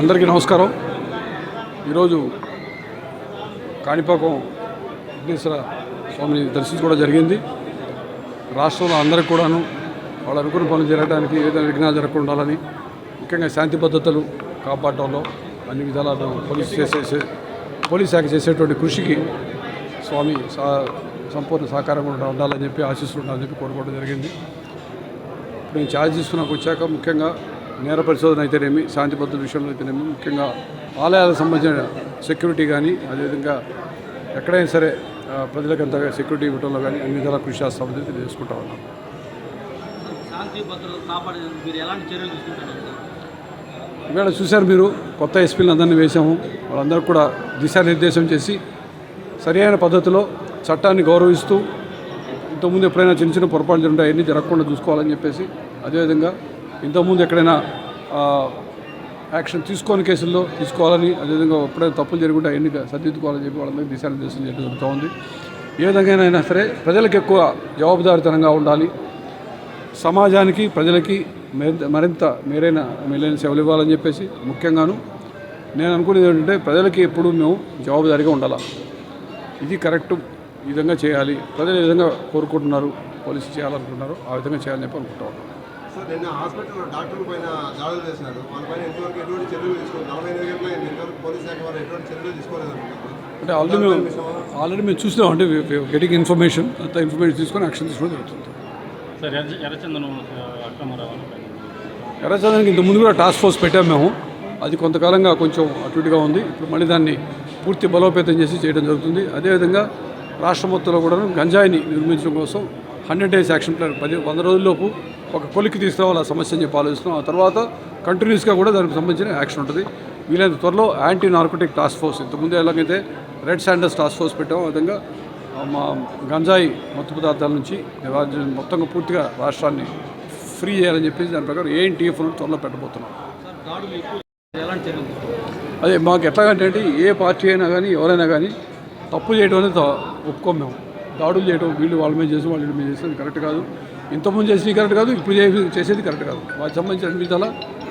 అందరికీ నమస్కారం. ఈరోజు కాణిపాకం విఘ్నేశ్వర స్వామిని దర్శించుకోవడం జరిగింది. రాష్ట్రంలో అందరికి కూడాను వాళ్ళు అనుకున్న పనులు జరగడానికి ఏదైనా విఘ్నాలు జరగకుండా ఉండాలని ముఖ్యంగా శాంతి భద్రతలు కాపాడటంలో అన్ని విధాల పోలీస్ చేసే పోలీస్ శాఖ చేసేటువంటి కృషికి స్వామి సా సంపూర్ణ సహకారంగా ఉండాలని చెప్పి ఆశిస్తుండాలని చెప్పి కోరుకోవడం జరిగింది. నేను ఛార్జ్ తీసుకున్నాక వచ్చాక ముఖ్యంగా నేర పరిశోధన అయితేనేమి శాంతి భద్రత విషయంలో అయితేనేమి ముఖ్యంగా ఆలయాలకు సంబంధించిన సెక్యూరిటీ కానీ అదేవిధంగా ఎక్కడైనా సరే ప్రజలకు అంతగా సెక్యూరిటీ ఇవ్వడంలో కానీ అన్ని విధాలా కృషి చేస్తామని తెలియజేసుకుంటా ఉన్నాం. ఇవాళ చూశారు మీరు కొత్త ఎస్పీలను అందరినీ వేశాము. వాళ్ళందరూ కూడా దిశానిర్దేశం చేసి సరైన పద్ధతిలో చట్టాన్ని గౌరవిస్తూ ఇంతకుముందు ఎప్పుడైనా చిన్న చిన్న పొరపాట్లు అవన్నీ జరగకుండా చూసుకోవాలని చెప్పేసి అదేవిధంగా ఇంతకుముందు ఎక్కడైనా యాక్షన్ తీసుకోని కేసుల్లో తీసుకోవాలని అదేవిధంగా ఎప్పుడైనా తప్పులు జరుగుంటే అవన్నీ సరిదిద్దుకోవాలని చెప్పి వాళ్ళందరికీ దిశానిర్దేశం చేయడం జరుగుతూ ఉంది. ఏ విధంగా అయినా సరే ప్రజలకు ఎక్కువ జవాబుదారితనంగా ఉండాలి. సమాజానికి ప్రజలకి మరింత మరింత మేరైన మేలైన సేవలు ఇవ్వాలని చెప్పేసి ముఖ్యంగాను నేను అనుకునేది ఏంటంటే ప్రజలకి ఎప్పుడు మేము జవాబుదారీగా ఉండాలి. ఇది కరెక్ట్ ఈ విధంగా చేయాలి. ప్రజలు ఏ విధంగా కోరుకుంటున్నారు పోలీసు చేయాలనుకుంటున్నారు ఆ విధంగా చేయాలని చెప్పి అనుకుంటా ఉన్నాను. సార్ నిన్న హాస్పిటల్లో డాక్టర్ల పైన దాడులు చేసినారు వాళ్ళ పైన ఎంతవరకు ఎటువంటి చర్యలు తీసుకోలేదు. నలభై ఎనిమిది గంటల ఇంతవరకు పోలీస్ శాఖ వారు ఎటువంటి చర్యలు తీసుకోలేదు అంటే ఆల్రెడీ మేము ఆల్రెడీ మేము చూసినాం అంటే గెటింగ్ ఇన్ఫర్మేషన్ అంత ఇన్ఫర్మేషన్ తీసుకొని యాక్షన్ తీసుకోవడం జరుగుతుంది. సార్ ఎర్ర ఎర్రచందనం ఎర్రచందనానికి ఇంత ముందు కూడా టాస్క్ ఫోర్స్ పెట్టాము మేము. అది కొంతకాలంగా కొంచెం అటు ఇటుగా ఉంది. ఇప్పుడు మళ్ళీ దాన్ని పూర్తి బలోపేతం చేసి చేయడం జరుగుతుంది. అదేవిధంగా రాష్ట్ర మొత్తంలో కూడా గంజాయిని నిర్మించడం కోసం హండ్రెడ్ డేస్ యాక్షన్ ప్లాన్. పది వంద రోజుల్లోపు ఒక కొలికి తీసుకురావాలి ఆ సమస్యని చెప్పి ఆలోచిస్తున్నాం. ఆ తర్వాత కంటిన్యూస్గా కూడా దానికి సంబంధించిన యాక్షన్ ఉంటుంది. వీలైనంత త్వరలో యాంటీ నార్కోటిక్ టాస్క్ ఫోర్స్ ఇంతకుముందు ఎలాగైతే రెడ్ శాండర్స్ టాస్క్ ఫోర్స్ పెట్టామో విధంగా మా గంజాయి మత్తు పదార్థాల నుంచి మొత్తంగా పూర్తిగా రాష్ట్రాన్ని ఫ్రీ చేయాలని చెప్పేసి దాని ప్రకారం ఏఎన్టీఎఫ్ త్వరలో పెట్టబోతున్నాం. అదే మాకు ఎట్లాగంటే అంటే ఏ పార్టీ అయినా కానీ ఎవరైనా కానీ తప్పు చేయడం అనేది త- ఒప్పుకోం మేము. దాడులు చేయడం వీళ్ళు వాళ్ళ మీద చేసి వాళ్ళు మీద చేసేది కరెక్ట్ కాదు. ఇంతకుముందు చేసేది కరెక్ట్ కాదు ఇప్పుడు చేసేది కరెక్ట్ కాదు. వాటికి సంబంధించిన అన్ని విధాలా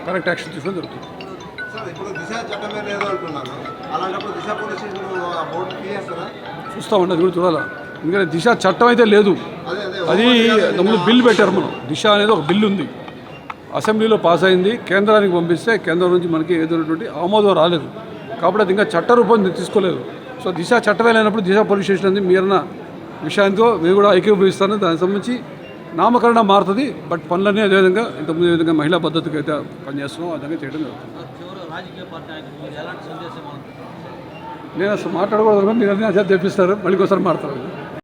కరెక్ట్ యాక్షన్ తీసుకోవడం జరుగుతుంది. చూస్తామండి అది కూడా చూడాలా. ఎందుకంటే దిశ చట్టం అయితే లేదు. అదే ముందు బిల్లు పెట్టారు మనం. దిశ అనేది ఒక బిల్లు ఉంది. అసెంబ్లీలో పాస్ అయింది కేంద్రానికి పంపిస్తే కేంద్రం నుంచి మనకి ఏదైనటువంటి ఆమోదం రాలేదు. కాబట్టి అది ఇంకా చట్ట రూపం తీసుకోలేదు. సో దిశ చట్టమే లేనప్పుడు దిశ పోలీస్ స్టేషన్ అనేది మీరన్న విషయానికి మేము కూడా ఐక్యభవిస్తాను దానికి సంబంధించి నామకరణం మారుతుంది బట్ పనులన్నీ అదేవిధంగా ఇంతకుముందు విధంగా మహిళా పద్ధతికి అయితే పనిచేస్తున్నాం విధంగా చేయడం నేను అసలు మాట్లాడకూడదు అన్నీ అదే తెప్పిస్తారు మళ్ళీ ఒకసారి మాట్లాడతారు